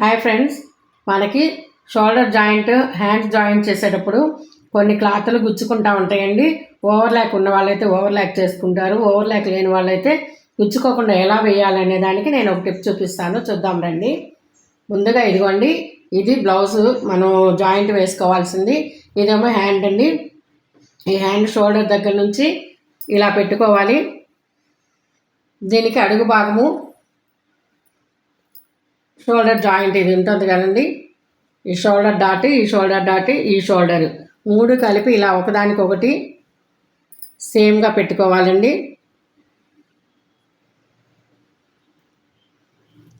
Hi friends మనకి shoulder joint hand joint చేసేటప్పుడు కొన్ని క్లాత్లు గుచ్చుకుంటా ఉంటాయండి. ఓవర్ ల్యాక్ ఉన్న వాళ్ళైతే ఓవర్ ల్యాక్ చేసుకుంటారు. ఓవర్ ల్యాక్ లేని వాళ్ళైతే గుచ్చుకోకుండా ఎలా వేయాలనే దానికి నేను ఒక టిప్ చూపిస్తాను. చూద్దాం రండి. ముందుగా ఇదిగోండి. ఇది బ్లౌజ్ మనం జాయింట్ వేసుకోవాల్సింది. ఇదేమో హ్యాండ్ అండి. ఈ హ్యాండ్ షోల్డర్ దగ్గర నుంచి ఇలా పెట్టుకోవాలి. దీనికి అడుగు భాగము షోల్డర్ జాయింట్ ఇది ఉంటుంది కదండి. ఈ షోల్డర్ డాట్ ఈ షోల్డర్ డాట్ ఈ షోల్డర్ మూడు కలిపి ఇలా ఒకదానికొకటి సేమ్గా పెట్టుకోవాలండి.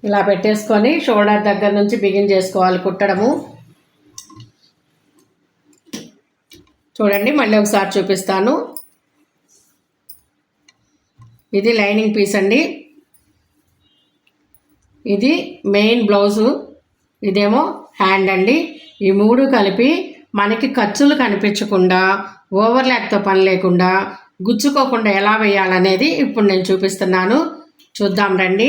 ఇలా పెట్టేసుకొని షోల్డర్ దగ్గర నుంచి బిగిన్ చేసుకోవాలి కుట్టడము. చూడండి మళ్ళీ ఒకసారి చూపిస్తాను. ఇది లైనింగ్ పీస్ అండి. ఇది మెయిన్ బ్లౌజు. ఇదేమో హ్యాండ్ అండి. ఈ మూడు కలిపి మనకి ఖర్చులు కనిపించకుండా ఓవర్ ల్యాక్తో పని లేకుండా గుచ్చుకోకుండా ఎలా వేయాలనేది ఇప్పుడు నేను చూపిస్తున్నాను. చూద్దాం రండి.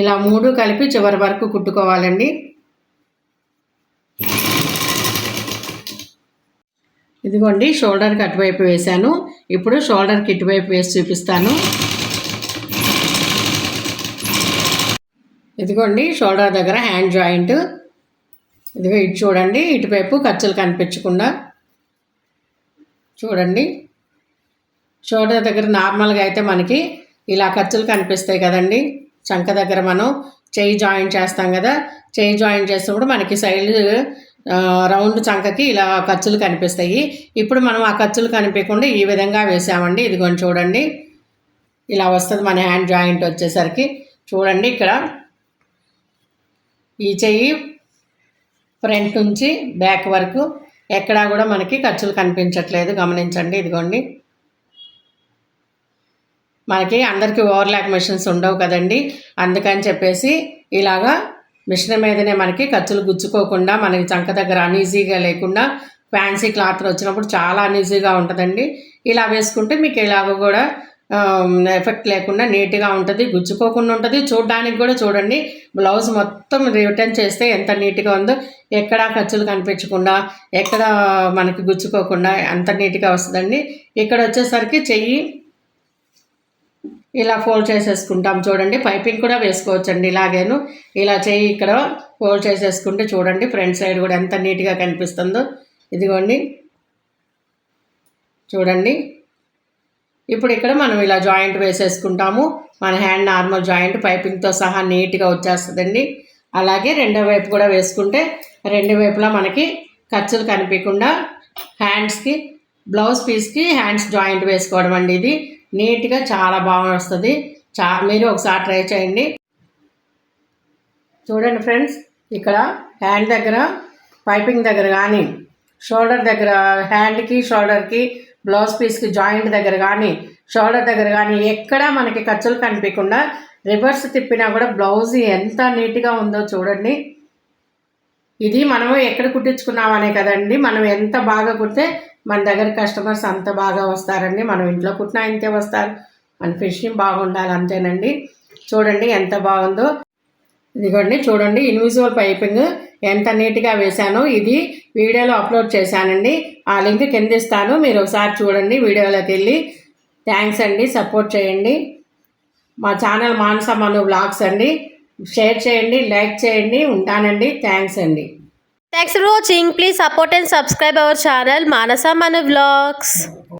ఇలా మూడు కలిపి చివరి వరకు కుట్టుకోవాలండి. ఇదిగోండి షోల్డర్కి అటువైపు వేశాను. ఇప్పుడు షోల్డర్కి ఇటువైపు వేసి చూపిస్తాను. ఇదిగోండి షోల్డర్ దగ్గర హ్యాండ్ జాయింట్. ఇదిగో ఇటు చూడండి ఇటువైపు ఖర్చులు కనిపించకుండా. చూడండి షోల్డర్ దగ్గర నార్మల్గా అయితే మనకి ఇలా ఖర్చులు కనిపిస్తాయి కదండి. చంక దగ్గర మనం చేయి జాయిన్ చేస్తాం కదా చేయి జాయిన్ చేసినప్పుడు మనకి సైడ్ రౌండ్ చంకకి ఇలా ఖర్చులు కనిపిస్తాయి. ఇప్పుడు మనం ఆ ఖర్చులు కనిపించకుండా ఈ విధంగా వేసామండి. ఇదిగోండి చూడండి. ఇలా వస్తుంది మన హ్యాండ్ జాయింట్ వచ్చేసరికి. చూడండి ఇక్కడ ఈ చెయ్యి ఫ్రంట్ నుంచి బ్యాక్ వరకు ఎక్కడా కూడా మనకి ఖర్చులు కనిపించట్లేదు. గమనించండి ఇదిగోండి. మనకి అందరికీ ఓవర్లాక్ మిషన్స్ ఉండవు కదండి. అందుకని చెప్పేసి ఇలాగా మిషన్ మీదనే మనకి ఖర్చులు గుచ్చుకోకుండా మనకి చంక దగ్గర అనీజీగా లేకుండా ఫ్యాన్సీ క్లాత్లు వచ్చినప్పుడు చాలా అనీజీగా ఉంటుందండి. ఇలా వేసుకుంటే మీకు ఇలాగ కూడా ఎఫెక్ట్ లేకుండా నీట్గా ఉంటుంది గుచ్చుకోకుండా ఉంటుంది. చూడడానికి కూడా చూడండి. బ్లౌజ్ మొత్తం రిటర్న్ చేస్తే ఎంత నీట్గా ఉందో ఎక్కడ ఖర్చులు కనిపించకుండా ఎక్కడ మనకి గుచ్చుకోకుండా అంత నీట్గా వస్తుందండి. ఇక్కడ వచ్చేసరికి చెయ్యి ఇలా ఫోల్డ్ చేసేసుకుంటాం చూడండి. పైపింగ్ కూడా వేసుకోవచ్చండి ఇలాగేను. ఇలా చెయ్యి ఇక్కడ ఫోల్డ్ చేసేసుకుంటే చూడండి ఫ్రంట్ సైడ్ కూడా ఎంత నీట్గా కనిపిస్తుందో. ఇదిగోండి. చూడండి. ఇప్పుడు ఇక్కడ మనం ఇలా జాయింట్ వేసేసుకుంటాము. మన హ్యాండ్ నార్మల్ జాయింట్ పైపింగ్తో సహా నీట్గా వచ్చేస్తుందండి. అలాగే రెండో వైపు కూడా వేసుకుంటే రెండు వైపులా మనకి ఖర్చులు కనిపించకుండా హ్యాండ్స్కి బ్లౌజ్ పీస్కి హ్యాండ్స్ జాయింట్ వేసుకోవడం అండి ఇది. నీట్గా చాలా బాగా వస్తుంది. చా మీరు ఒకసారి ట్రై చేయండి. చూడండి ఫ్రెండ్స్ ఇక్కడ హ్యాండ్ దగ్గర పైపింగ్ దగ్గర కానీ షోల్డర్ దగ్గర హ్యాండ్కి షోల్డర్కి బ్లౌజ్ పీస్కి జాయింట్ దగ్గర కానీ షోల్డర్ దగ్గర కానీ ఎక్కడా మనకి ఖర్చులు కనిపించకుండా రివర్స్ తిప్పినా కూడా బ్లౌజ్ ఎంత నీట్గా ఉందో చూడండి. ఇది మనము ఎక్కడ కుట్టించుకున్నామనే కదండి మనం ఎంత బాగా కుడితే మన దగ్గర కస్టమర్స్ అంత బాగా వస్తారండి. మనం ఇంట్లో కుట్టినా ఇంతే వస్తారు. మన ఫిషింగ్ బాగుండాలి అంతేనండి. చూడండి ఎంత బాగుందో. ఇదిగోండి చూడండి ఇన్విజువల్ పైపింగ్ ఎంత నీట్గా వేశాను ఇది వీడియోలో అప్లోడ్ చేశానండి. ఆ లింక్ కింద ఇస్తాను మీరు ఒకసారి చూడండి వీడియోలోకి వెళ్ళి. థ్యాంక్స్ అండి సపోర్ట్ చేయండి. మా ఛానల్ మానస మను బ్లాగ్స్ అండి. షేర్ చేయండి లైక్ చేయండి ఉంటానండి. థ్యాంక్స్ అండి. Thanks for watching please support and subscribe our channel Manasa Manu blogs